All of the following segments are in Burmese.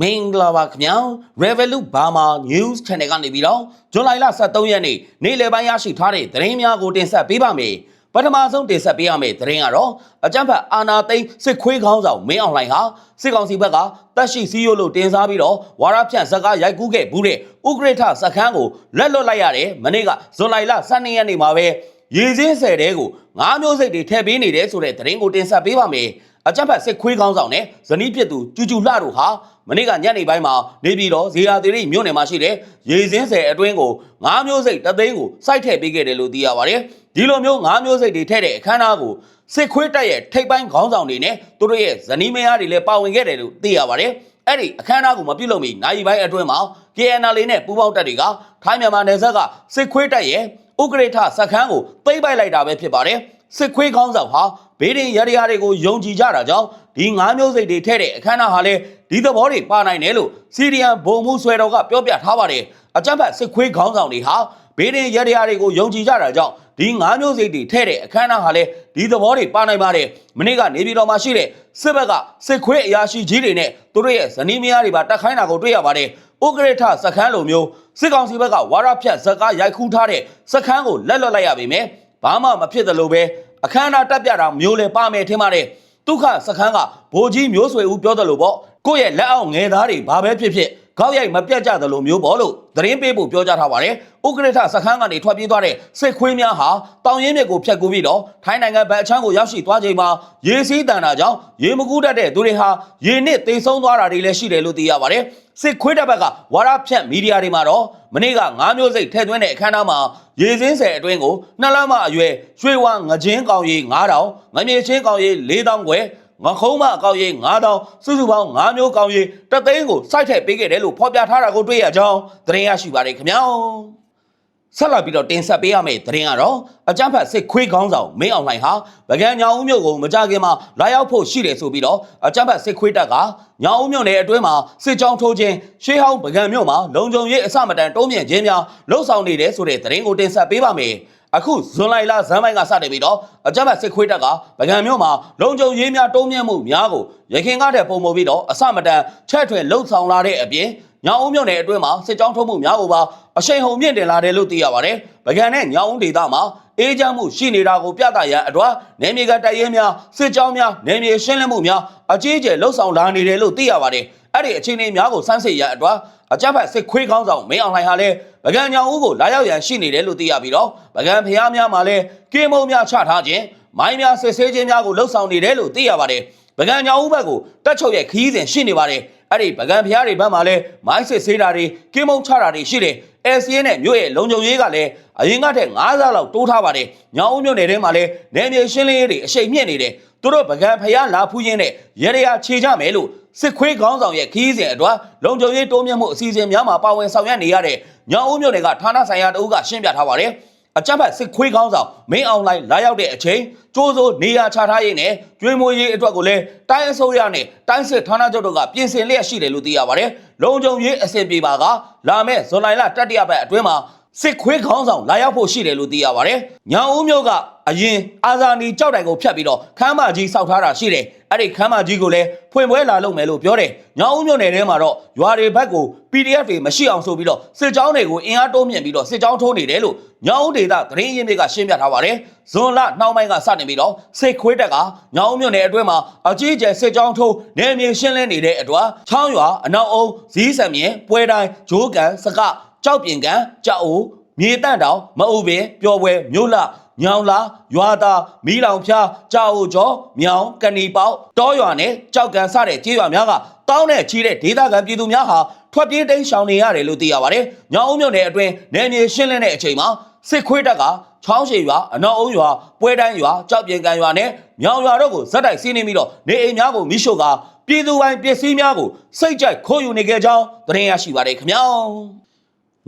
မင်္ဂလာပါခင်ဗျာ Revolut Burma News Channel ကနေပြီးတော့ဇွန်လ23ရက်နေ့နေ့လယ်ပိုင်းရရှိထားတဲ့သတင်းများကိုတင်ဆက်ပေးပါမယ်ပထမဆုံးတင်ဆက်ပေးရမယ့်သတင်းကတော့အကြံဖတ်အာနာသိန်းစစ်ခွေးခေါင်းဆောင်မင်းအောင်လှိုင်ဟာစစ်ကောင်စီဘက်ကတက်ရှိစည်းရုံးလို့တင်စားပြီးတော့ဝါရဖြန့်ဇက်ကားရိုက်ကူးခဲ့ဘူးတဲ့ဥက္ကဋ္ဌစခန်းကိုလက်လွတ်လိုက်ရတယ်မနေ့ကဇွန်လ12ရက်နေ့မှာပဲရေစင်းဆယ်တဲကိုငါးမျိုးစိတ်တွေထည့်ပေးနေတယ်ဆိုတဲ့သတင်းကိုတင်ဆက်ပေးပါမယ် အကြံဖတ်စစ်ခွေးခေါင်းဆောင်နဲ့ဇနီးဖြစ်သူကျူကျူလှတို့ဟာမနေ့ကညနေပိုင်းမှာနေပြည်တော်ဇေယျသီရိမြို့နယ်မှာရှိတဲ့ရေစင်းဆယ်အတွင်းကိုငါးမျိုးစိတ်တသိန်းကိုစိုက်ထည့်ပေးခဲ့တယ်လို့သိရပါတယ်ဒီလိုမျိုးငါးမျိုးစိတ်တွေထည့်တဲ့အခမ်းအနားကိုစစ်ခွေးတက်ရဲ့ထိပ်ပိုင်းခေါင်းဆောင်တွေနဲ့သူတို့ရဲ့ဇနီးမယားတွေလည်းပါဝင်ခဲ့တယ်လို့သိရပါတယ်အဲ့ဒီအခမ်းအနားကိုမပြုလုပ်မီနိုင်ပိုင်းအတွင်းမှာ KNL နဲ့ပူးပေါင်းတပ်တွေကထိုင်းမြန်မာနယ်စပ်ကစစ်ခွေးတက်ရဲ့ဥက္ကဋ္ဌစခန်းကိုသိမ်းပိုက်လိုက်တာပဲဖြစ်ပါတယ်စစ်ခွေးခေါင်းဆောင်ဟာ ဘေးရင်ရရတွေကိုယုံကြည်ကြတာကြောင့်ဒီငါးမျိုးစိတ်တွေထဲတဲ့အခမ်းအနားဟာလည်းဒီသဘောတွေပါနိုင်တယ်လို့စီရီယန်ဘုံမှုဆွဲတော်ကပြောပြထားပါတယ်အကြမ်းဖက်စစ်ခွေးခေါင်းဆောင်တွေဟာဘေးရင်ရရတွေကိုယုံကြည်ကြတာကြောင့်ဒီငါးမျိုးစိတ်တွေထဲတဲ့အခမ်းအနားဟာလည်းဒီသဘောတွေပါနိုင်ပါတယ်မနေ့ကနေပြည်တော်မှာရှိတဲ့စစ်ဘက်ကစစ်ခွေးအရာရှိကြီးတွေနဲ့သူတို့ရဲ့ဇနီးမယားတွေပါတက်ခိုင်းတာကိုတွေ့ရပါတယ်ဥက္ကဋ္ဌစခန်းလိုမျိုးစစ်ကောင်စီဘက်ကဝါရဖြတ်ဇက်ကားရိုက်ခူးထားတဲ့စခန်းကိုလက်လွတ်လိုက်ရပေမဲ့ဘာမှမဖြစ်သလိုပဲ အခမ်းအနားတက်ပြတာမျိုးလဲပါမယ်ထင်ပါတယ်ဒုက္ခစခန်းကဘိုလ်ကြီးမျိုးဆွေဦးပြောတယ်လို့ပေါ့ကိုယ့်ရဲ့လက်အောက်ငယ်သားတွေဘာပဲဖြစ်ဖြစ် ကောက်ရိုက်မပြတ်ကြသလိုမျိုးပေါ့လို့သတင်းပေးဖို့ပြောကြားထားပါတယ်ဥက္ကဋ္ဌစခန်းကနေထွက်ပြေးသွားတဲ့စစ်ခွေးများဟာတောင်ရင်းမြစ်ကိုဖျက်ကူးပြီးတော့ထိုင်းနိုင်ငံဘက်အချမ်းကိုရောက်ရှိသွားချိန်မှာရေစီးတန်တာကြောင့်ရေမကူးတတ်တဲ့သူတွေဟာရေနစ်သေဆုံးသွားတာတွေလည်းရှိတယ်လို့သိရပါတယ်စစ်ခွေးတပ်ဘက်ကဝါရဖြန့်မီဒီယာတွေမှာတော့မနေ့ကငါးမျိုးစိတ်ထဲသွင်းတဲ့အခမ်းအနားမှာရေစင်းဆယ်အတွင်းကိုနှစ်လမှအရွယ်ရွှေဝါငချင်းကောင်ရီ9000ငမြေချင်းကောင်ရီ4000ခွဲ ငခုံးမအကောက်ရေး9000စုစုပေါင်း9မျိုးကောင်းရေးတသိန်းကိုစိုက်ထည့်ပေးခဲ့တယ်လို့ဖော်ပြထားတာကိုတွေ့ရကြောင်းသတင်းရရှိပါတယ်ခင်ဗျာဆက်လက်ပြီးတော့တင်ဆက်ပေးရမယ့်သတင်းကတော့အကြမ်းဖက်စစ်ခွေးခေါင်းဆောင်မင်းအောင်လှိုင်ဟာဗကံညောင်ဦးမြို့ကိုမကြခင်မှာလာရောက်ဖို့ရှိတယ်ဆိုပြီးတော့အကြမ်းဖက်စစ်ခွေးတပ်ကညောင်ဦးမြို့နယ်အတွင်းမှာစစ်ကြောင်းထိုးခြင်းရှေးဟောင်းဗကံမြို့မှာလုံခြုံရေးအစမတန်တုံးမြင့်ခြင်းများလှုပ်ဆောင်နေတယ်ဆိုတဲ့သတင်းကိုတင်ဆက်ပေးပါမယ် အခုဇွန်လလဇန်ပိုင်းကစတင်ပြီးတော့အကြမ်းဖက်စစ်ခွေးတပ်ကဗကံမြို့မှာလုံခြုံရေးများတုံးမြင့်မှုများကိုရခိုင်ကတဲ့ပုံပေါ်ပြီးတော့အစမတန်ချက်ထွင်လှုပ်ဆောင်လာတဲ့အပြင်ညောင်ဦးမြို့နယ်အတွင်းမှာစစ်ကြောင်းထုတ်မှုများကိုပါအရှိန်ဟုန်မြင့်တင်လာတယ်လို့သိရပါတယ်။ဗကံနဲ့ညောင်ဦးဒေသမှာအေးချမ်းမှုရှိနေတာကိုပြသရန်အတွက်နယ်မြေကတိုက်ရဲများစစ်ကြောင်းများနယ်မြေရှင်းလင်းမှုများအကြီးအကျယ်လှုပ်ဆောင်လာနေတယ်လို့သိရပါတယ်။အဲ့ဒီအခြေအနေများကိုစမ်းစစ်ရန်အတွက် အကြမ်းဖက်စစ်ခွေးကောင်းဆောင်မင်းအောင်လှိုင်ဟာလည်းဗကံညောင်ဦးကိုလာရောက်ရန်ရှိနေတယ်လို့သိရပြီးတော့ဗကံဖျားများမှာလည်းကင်းမုံများချထားခြင်းမိုင်းများစစ်ဆေးခြင်းများကိုလှုပ်ဆောင်နေတယ်လို့သိရပါတယ်။ဗကံညောင်ဦးဘက်ကိုတက်ချုပ်ရဲ့ခီးစဉ်ရှိနေပါတယ်။ အဲ့ဒီပကံဖျားတွေဘက်မှာလည်းမိုင်းစစ်ဆေးတာတွေကင်းမုံချတာတွေရှိတယ်။ LCA နဲ့မြို့ရဲ့လုံခြုံရေးကလည်းအရင်ကတည်းက9ဆလောက်တိုးထားပါတယ်။ညောင်ဦးမြို့နယ်ထဲမှာလည်းနယ်မြေရှင်းလင်းရေးတွေအရှိန်မြင့်နေတယ်။သူတို့ပကံဖျားလာဖူးရင်းနဲ့ရရခြေကြမယ်လို့စစ်ခွေးခေါင်းဆောင်ရဲ့ခီးစဉ်အတွက်လုံခြုံရေးတိုးမြင့်မှုအစီအစဉ်များမှာပါဝင်ဆောင်ရွက်နေရတဲ့ညောင်ဦးမြို့နယ်ကဌာနဆိုင်ရာတအုပ်ကရှင်းပြထားပါတယ်။ အကြမ်းဖက်စစ်ခွေးကောင်းဆောင်မင်းအောင်လှိုင်လာရောက်တဲ့အချိန်ကျိုးစိုးနေရာချထားရေးနဲ့ကျွေးမွေးရေးအတွက်ကိုလည်းတိုင်းအစိုးရနဲ့တိုင်းစစ်ဌာနချုပ်တို့ကပြင်ဆင်လျက်ရှိတယ်လို့သိရပါတယ်။လုံခြုံရေးအဆင်ပြေပါကလာမဲ့ဇွန်လလတတိယပတ်အတွင်းမှာ စစ်ခွေးခေါင်းဆောင်လာရောက်ဖို့ရှိတယ်လို့သိရပါတယ်။ညောင်ဦးမျိုးကအရင်အာဇာနည်ကြောက်တိုင်ကိုဖျက်ပြီးတော့ခမ်းမကြီးစောက်ထားတာရှိတယ်။အဲ့ဒီခမ်းမကြီးကိုလည်းဖွင့်ပွဲလာလုပ်မယ်လို့ပြောတယ်။ညောင်ဦးမျိုးနယ်ထဲမှာတော့ရွာတွေဘက်ကို PDF တွေမရှိအောင်ဆိုပြီးတော့စစ်ကြောင်းတွေကိုအင်အားတိုးမြင့်ပြီးတော့စစ်ကြောင်းထိုးနေတယ်လို့ညောင်ဦးဒေသသတင်းရင်းမြစ်ကရှင်းပြထားပါတယ်။ဇွန်လနှောင်းပိုင်းကစတင်ပြီးတော့စစ်ခွေးတက်ကညောင်ဦးမြို့နယ်အတွင်းမှာအကြီးအကျယ်စစ်ကြောင်းထိုးနယ်မြေရှင်းလင်းနေတဲ့အတွက်ချောင်းရွာအနောက်အုံဇီးစံမြင်ပွဲတိုင်းဂျိုးကန်စက ကြောက်ပြင်ကန်ကြောက်အိုမြေတန့်တောင်မအုပ်ပင်ပျော်ပွဲမြို့လညောင်လာရွာသားမီးလောင်ဖျားကြောက်အိုကျော်မြောင်ကဏီပေါက်တောရွာနဲ့ကြောက်ကန်စတဲ့ကြေးရွာများကတောင်းနဲ့ချီတဲ့ဒေသခံပြည်သူများဟာထွက်ပြေးတိမ်းရှောင်နေရတယ်လို့သိရပါတယ်။ညောင်ဦးမြို့နယ်အတွင်းနယ်မြေရှင်းလင်းတဲ့အချိန်မှာစစ်ခွေးတပ်ကချောင်းရှည်ရွာအနောက်အုံရွာပွဲတိုင်းရွာကြောက်ပြင်ကန်ရွာနဲ့မြောင်ရွာတို့ကိုဇက်တိုက်စီးနေပြီးတော့နေအိမ်များကိုမိရှို့ကပြည်သူပိုင်းပစ္စည်းများကိုစိတ်ကြိုက်ခိုးယူနေကြကြောင်းသတင်းရရှိပါတယ်ခင်ဗျာ။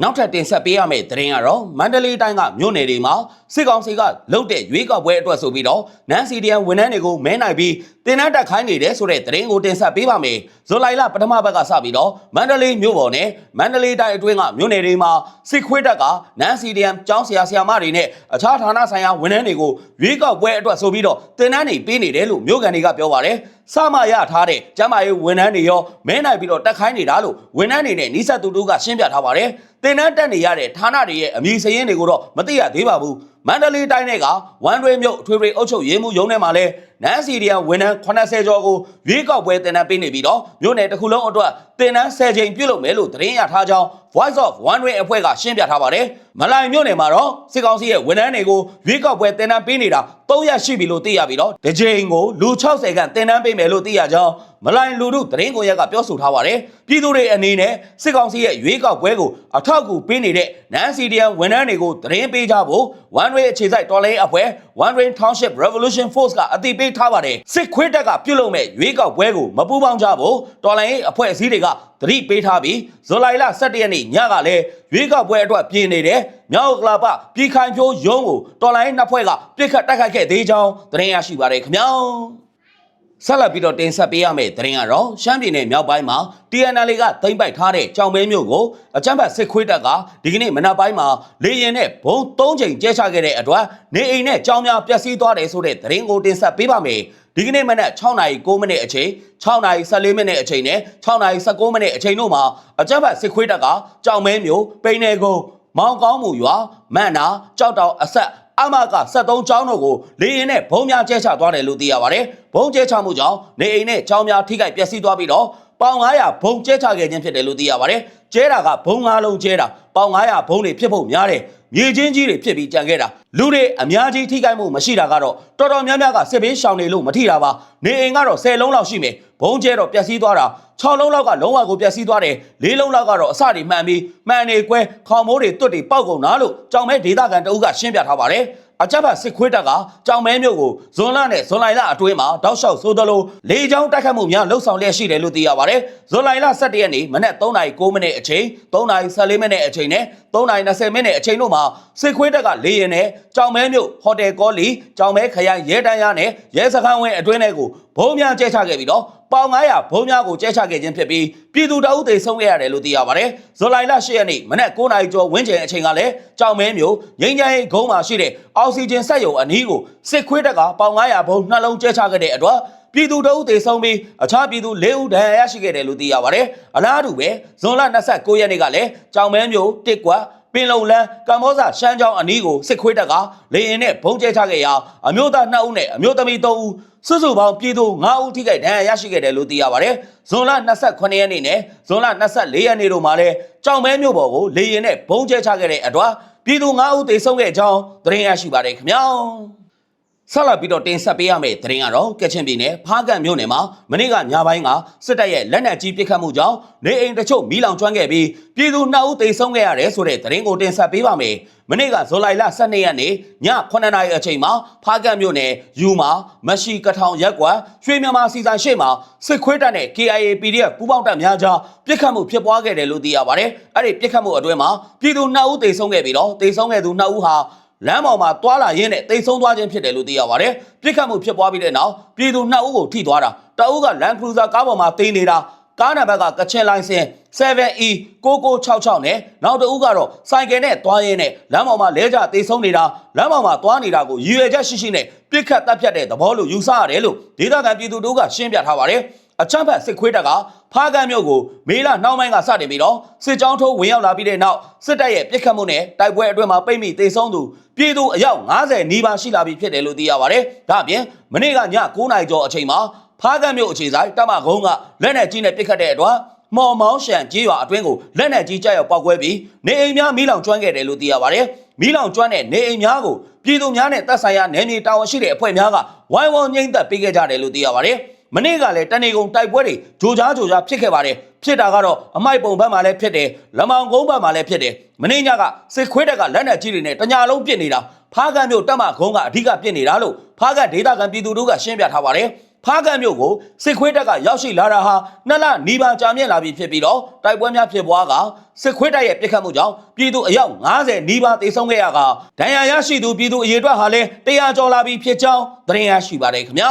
နောက်ထပ်တင်ဆက်ပေးရမယ့်သတင်းကတော့မန္တလေးတိုင်းကမြို့နယ်တွေမှာ စစ်ကောင်စီကလုတ်တဲ့ရွေးကောက်ပွဲအတွက်ဆိုပြီးတော့နန်စီဒီယန်ဝန်ထမ်းတွေကိုမဲနိုင်ပြီးတင်နန်းတက်ခိုင်းနေတယ်ဆိုတဲ့သတင်းကိုတင်ဆက်ပေးပါမယ်။ဇူလိုင်လပထမဘက်ကစပြီးတော့မန္တလေးမြို့ပေါ်နဲ့မန္တလေးတိုင်းအတွင်းကမြို့နယ်တွေမှာစစ်ခွေးတပ်ကနန်စီဒီယန်ကျောင်းဆရာဆရာမတွေနဲ့အခြားဌာနဆိုင်ရာဝန်ထမ်းတွေကိုရွေးကောက်ပွဲအတွက်ဆိုပြီးတော့တင်နန်းတွေပေးနေတယ်လို့မြို့ကန်တွေကပြောပါတယ်။စမရထားတဲ့ကျမရေးဝန်ထမ်းတွေရောမဲနိုင်ပြီးတော့တက်ခိုင်းနေတာလို့ဝန်ထမ်းတွေနဲ့နီးစပ်သူတို့ကရှင်းပြထားပါတယ်။တင်နန်းတက်နေရတဲ့ဌာနတွေရဲ့အမည်စရင်းတွေကိုတော့မသိရသေးပါဘူး။မန္တလေးတိုင်းကဝမ်တွေမြို့အထွေထွေအုပ်ချုပ်ရေးမှုရုံးထဲမှာလဲ နန်းစီဒီယန်ဝန်ထမ်း80ကျော်ကိုရွေးကောက်ပွဲတင်နန်းပေးနေပြီးတော့မြို့နယ်တစ်ခုလုံးအတွက်တင်နန်း10ချိန်ပြုလုပ်မယ်လို့သတင်းရထားကြောင်း Voice of One Way အဖွဲ့ကရှင်းပြထားပါတယ်။မလိုင်မြို့နယ်မှာတော့စစ်ကောင်စီရဲ့ဝန်ထမ်းတွေကိုရွေးကောက်ပွဲတင်နန်းပေးနေတာ3ရက်ရှိပြီလို့သိရပြီးတော့ဒီချိန်ကိုလူ60ခန့်တင်နန်းပေးမယ်လို့သိရကြောင်းမလိုင်လူထုသတင်းကွန်ရက်ကပြောဆိုထားပါတယ်။ပြည်သူတွေအနေနဲ့စစ်ကောင်စီရဲ့ရွေးကောက်ပွဲကိုအထောက်အကူပေးနေတဲ့နန်းစီဒီယန်ဝန်ထမ်းတွေကိုသတင်းပေးကြဖို့ One Way အခြေစိုက်တော်လိုင်းအဖွဲ့ One Way Township Revolution Force ကအသိပေးထားပါတယ်။စစ်ခွေးတက်ကပြုတ်လုံမဲ့ရွေးကောက်ပွဲကိုမပူးပေါင်းကြဖို့တော်လိုင်းအဖွဲ့အစည်းတွေကသတိပေးထားပြီးဇူလိုင်လ17ရက်နေ့ညကလည်းရွေးကောက်ပွဲအတွက်ပြင်နေတဲ့မြောက်ကလာပပြည်ခိုင်ဖြိုးရုံးကိုတော်လိုင်းနှစ်ဖွဲ့ကပြစ်ခတ်တိုက်ခိုက်ခဲ့သေးကြောင်းသတင်းရရှိပါတယ်ခင်ဗျာ။ ဆက်လက်ပြီးတော့တင်ဆက်ပေးရမယ့်သတင်းကတော့ရှမ်းပြည်နယ်မြောက်ပိုင်းမှာ TNL ကသိမ်းပိုက်ထားတဲ့ကြောင်မဲမြို့ကိုအကြမ်းဖက်စစ်ခွေးတပ်ကဒီကနေ့မနက်ပိုင်းမှာလေရင်နဲ့ဘုံ၃ချိန်ကျဲချခဲ့တဲ့အတွက်နေအိမ်နဲ့ကြောင်များပျက်စီးသွားတယ်ဆိုတဲ့သတင်းကိုတင်ဆက်ပေးပါမယ်။ဒီကနေ့မနက်6နာရီ9မိနစ်အချိန်6နာရီ14မိနစ်အချိန်နဲ့6နာရီ19မိနစ်အချိန်တို့မှာအကြမ်းဖက်စစ်ခွေးတပ်ကကြောင်မဲမြို့ပိန်နယ်ကုန်းမောင်ကောင်းမှုရွာမန့်နာကြောက်တောင်အဆက် အမက73ကျောင်းတို့ကိုလေရင်နဲ့ဘုံများကျဲချသွားတယ်လို့သိရပါတယ်။ဘုံကျဲချမှုကြောင့်နေအိမ်နဲ့ကျောင်းများထိခိုက်ပျက်စီးသွားပြီးတော့ပေါင်900ဘုံကျဲချခဲ့ခြင်းဖြစ်တယ်လို့သိရပါတယ်။ကျဲတာကဘုံ9လုံးကျဲတာပေါင်900ဘုံတွေဖြစ်ဖို့များတယ်။ မြေချင်းကြီးတွေဖြစ်ပြီးကြံခဲ့တာလူတွေအများကြီးထိခိုက်မှုမရှိတာကတော့တော်တော်များများကစစ်ဘေးရှောင်နေလို့မထိတာပါနေအိမ်ကတော့10လုံးလောက်ရှိမယ်ဘုံကျဲတော့ပျက်စီးသွားတာ6လုံးလောက်ကလုံးဝကိုပျက်စီးသွားတယ်၄လုံးလောက်ကတော့အစတွေမှန်ပြီးမှန်နေကွဲခေါင်မိုးတွေတွတ်တွေပောက်ကုန်တာလို့ကြောင်မဲဒေတာကန်တအုပ်ကရှင်းပြထားပါတယ် အကြမ်းဖက်စစ်ခွေးတပ်ကကြောင်မဲမြို့ကိုဇွန်လနဲ့ဇွန်လလအတွင်းမှာတောက်လျှောက်ဆိုးသလိုလေကြောင်းတိုက်ခတ်မှုများလှုပ်ဆောင်လျက်ရှိတယ်လို့သိရပါတယ်။ဇွန်လလ17ရက်နေ့မနက်3:09မိနစ်အချိန်3:14မိနစ်အချိန်နဲ့3:20မိနစ်အချိန်တို့မှာစစ်ခွေးတပ်ကလေရင်နဲ့ကြောင်မဲမြို့ဟိုတယ်ကောလီကြောင်မဲခရိုင်ရဲတန်းရနဲ့ရဲစခန်းဝင်းအတွင်းတွေကိုဘုံများကျဲချခဲ့ပြီးတော့ ပေါင်900ဘုံများကိုကျဲချခဲ့ခြင်းဖြစ်ပြီးပြည်သူတအုပ်တွေဆုံးခဲ့ရတယ်လို့သိရပါတယ်။ဇူလိုင်လ10ရက်နေ့မနက်9:00နာရီကျော်ဝန်းကျင်အချိန်ကလည်းကြောင်မဲမျိုးငိမ့်ချိုင်းဂုံးမှာရှိတဲ့အောက်ဆီဂျင်စက်ရုံအနီးကိုစစ်ခွေးတပ်ကပေါင်900ဘုံနှလုံးကျဲချခဲ့တဲ့အတွက်ပြည်သူတအုပ်တွေဆုံးပြီးအခြားပြည်သူ၄ဦးဒဏ်ရာရရှိခဲ့တယ်လို့သိရပါတယ်။အလားတူပဲဇွန်လ29ရက်နေ့ကလည်းကြောင်မဲမျိုးတစ်ကွက် ပင်လုံလန်းကမ္ဘောဇရှမ်းချောင်းအနီးကိုစစ်ခွေးတပ်ကလေရင်နဲ့ဘုံကျဲချခဲ့ရာအမျိုးသား2ဦးနဲ့အမျိုးသမီး3ဦးစုစုပေါင်းပြည်သူ9ဦးထိခိုက်ဒဏ်ရာရရှိခဲ့တယ်လို့သိရပါတယ်။ဇွန်လ28ရက်နေ့နဲ့ဇွန်လ24ရက်နေ့တို့မှာလည်းကြောင်မဲမြို့ပေါ်ကိုလေရင်နဲ့ဘုံကျဲချခဲ့တဲ့အတွက်ပြည်သူ9ဦးသေဆုံးခဲ့ကြောင်းသတင်းရရှိပါတယ်ခင်ဗျာ။ ဆက်လက်ပြီးတော့တင်ဆက်ပေးရမယ့်သတင်းကတော့ကချင်ပြည်နယ်ဖားကန့်မြို့နယ်မှာမနေ့ကညပိုင်းကစစ်တပ်ရဲ့လက်နက်ကြီးပစ်ခတ်မှုကြောင့်နေအိမ်တချို့မီးလောင်ကျွမ်းခဲ့ပြီးပြည်သူ2ဦးသေဆုံးခဲ့ရတယ်ဆိုတဲ့သတင်းကိုတင်ဆက်ပေးပါမယ်။မနေ့ကဇူလိုင်လ12ရက်နေ့ည9:00နာရီအချိန်မှာဖားကန့်မြို့နယ်ယူမာမရှိကထောင်ရက်ကွာရွှေမြန်မာစီဆိုင်ရှိမှာစစ်ခွေးတပ်နဲ့ KIA PDF ပူးပေါင်းတပ်များကြားပစ်ခတ်မှုဖြစ်ပွားခဲ့တယ်လို့သိရပါတယ်။အဲ့ဒီပစ်ခတ်မှုအတွင်းမှာပြည်သူ2ဦးသေဆုံးခဲ့ပြီးတော့သေဆုံးခဲ့သူ2ဦးဟာ လမ်းပေါ်မှာတွာလာရင်းနဲ့တိတ်ဆုံးသွားခြင်းဖြစ်တယ်လို့သိရပါတယ်။ပြစ်ခတ်မှုဖြစ်ပွားပြီးတဲ့နောက်ပြည်သူ2ဦးကိုထိသွားတာတအုပ်က Land Cruiser ကားပေါ်မှာတင်နေတာကားနံပါတ်ကကချင်လိုင်းစင် 7E 9966နဲ့နောက်တအုပ်ကတော့စိုက်ကယ်နဲ့တွားရင်းနဲ့လမ်းပေါ်မှာလဲကျတိတ်ဆုံးနေတာလမ်းပေါ်မှာတွားနေတာကိုရည်ရွယ်ချက်ရှိရှိနဲ့ပြစ်ခတ်တပ်ဖြတ်တဲ့သဘောလို့ယူဆရတယ်လို့ဒေသခံပြည်သူတို့ကရှင်းပြထားပါတယ်။ အချမ်းဖတ်စစ်ခွေးတပ်ကဖားကန်းမြို့ကိုမေလနှောင်းပိုင်းကစတင်ပြီးတော့စစ်ကြောင်းထိုးဝင်ရောက်လာပြီးတဲ့နောက်စစ်တပ်ရဲ့ပြစ်ခတ်မှုနဲ့တိုက်ပွဲအတွင်းမှာပိတ်မိတေဆုံးသူပြည်သူအယောက်90နီးပါးရှိလာပြီဖြစ်တယ်လို့သိရပါတယ်။ဒါ့အပြင်မနေ့ကည9နာရီကျော်အချိန်မှာဖားကန်းမြို့အခြေဆိုင်တမကုန်းကလက်နက်ကြီးနဲ့ပစ်ခတ်တဲ့အတွက်မော်မောင်းရှန်ကြီးရွာအတွင်းကိုလက်နက်ကြီးကြောက်ရောက်ပောက်ကွဲပြီးနေအိမ်များမီးလောင်ကျွမ်းခဲ့တယ်လို့သိရပါတယ်။မီးလောင်ကျွမ်းတဲ့နေအိမ်များကိုပြည်သူများနဲ့တပ်ဆိုင်ရာနယ်မြေတာဝန်ရှိတဲ့အဖွဲ့များကဝိုင်းဝန်းငိမ့်သက်ပေးခဲ့ကြတယ်လို့သိရပါတယ်။ မနေ့ကလည်းတနေကုန်တိုက်ပွဲတွေဂျိုကြားဂျိုကြားဖြစ်ခဲ့ပါတယ်ဖြစ်တာကတော့အမိုက်ပုံဘက်မှာလည်းဖြစ်တယ်လမောင်ကုန်းဘက်မှာလည်းဖြစ်တယ်မနေ့ညကစစ်ခွေးတက်ကလက်နက်ကြီးတွေနဲ့တညာလုံးပစ်နေတာဖားကန်းမြို့တက်မကုန်းကအဓိကပစ်နေတာလို့ဖားကန်းဒေသခံပြည်သူတို့ကရှင်းပြထားပါတယ်ဖားကန့်မြို့ကိုစစ်ခွေးတပ်ကရောက်ရှိလာတာဟာနှစ်လနီးပါးကြာမြင့်လာပြီဖြစ်ပြီးတော့တိုက်ပွဲများဖြစ်ပွားကစစ်ခွေးတပ်ရဲ့ပြစ်ခတ်မှုကြောင့်ပြည်သူအယောက်90နီးပါးသေဆုံးခဲ့ရကဒဏ်ရာရရှိသူပြည်သူအရေအတွက်ဟာလည်း100ကျော်လာပြီဖြစ်ကြောင်းသတင်းရရှိပါတယ်ခင်ဗျာ